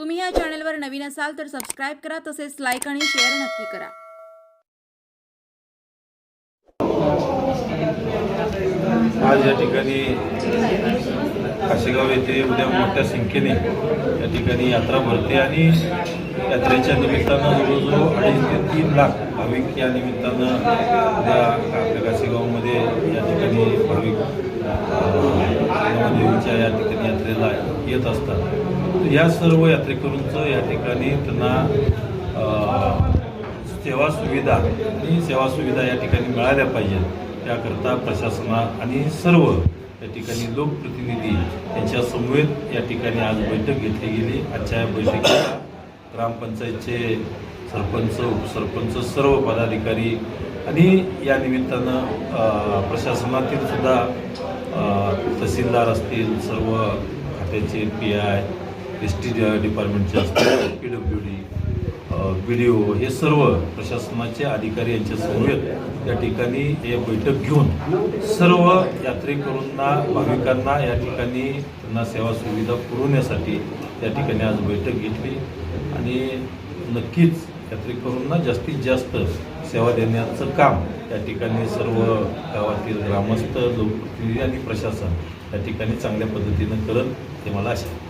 तुम्ही या चॅनलवर नवीन असाल तर सबस्क्राईब करा तसेच लाईक आणि शेअर नक्की करा. आज या ठिकाणी काशेगाव येथे उद्या मोठ्या संख्येने या ठिकाणी यात्रा भरते आणि यात्रेच्या निमित्तानं जवळजवळ अडीच ते तीन लाख भाविक या निमित्तानं उद्या आपल्या काशेगावमध्ये या ठिकाणी भाविक देवीच्या या ठिकाणी यात्रेला येत असतात. या सर्व यात्रेकरूंचं या ठिकाणी त्यांना सेवा सुविधा आणि सेवा सुविधा या ठिकाणी मिळाल्या पाहिजेत त्याकरता प्रशासना आणि सर्व या ठिकाणी लोकप्रतिनिधी यांच्या समवेत या ठिकाणी आज बैठक घेतली गेली. आजच्या या बैठकीला ग्रामपंचायतचे सरपंच उपसरपंच सर्व पदाधिकारी आणि या निमित्तानं प्रशासनातील सुद्धा तहसीलदार असतील सर्व खात्याचे पी आय एस टी डिपार्टमेंटचे असतील P W D B D O हे सर्व प्रशासनाचे अधिकारी यांच्या समवेत या ठिकाणी हे बैठक घेऊन सर्व यात्रेकरूंना भाविकांना या ठिकाणी त्यांना सेवा सुविधा पुरवण्यासाठी या ठिकाणी आज बैठक घेतली आणि नक्कीच यात्रेकरूंना जास्तीत जास्त सेवा देण्याचं काम या ठिकाणी सर्व गावातील ग्रामस्थ लोकप्रतिनिधी आणि प्रशासन या ठिकाणी चांगल्या पद्धतीनं करत हे मला आशा आहे.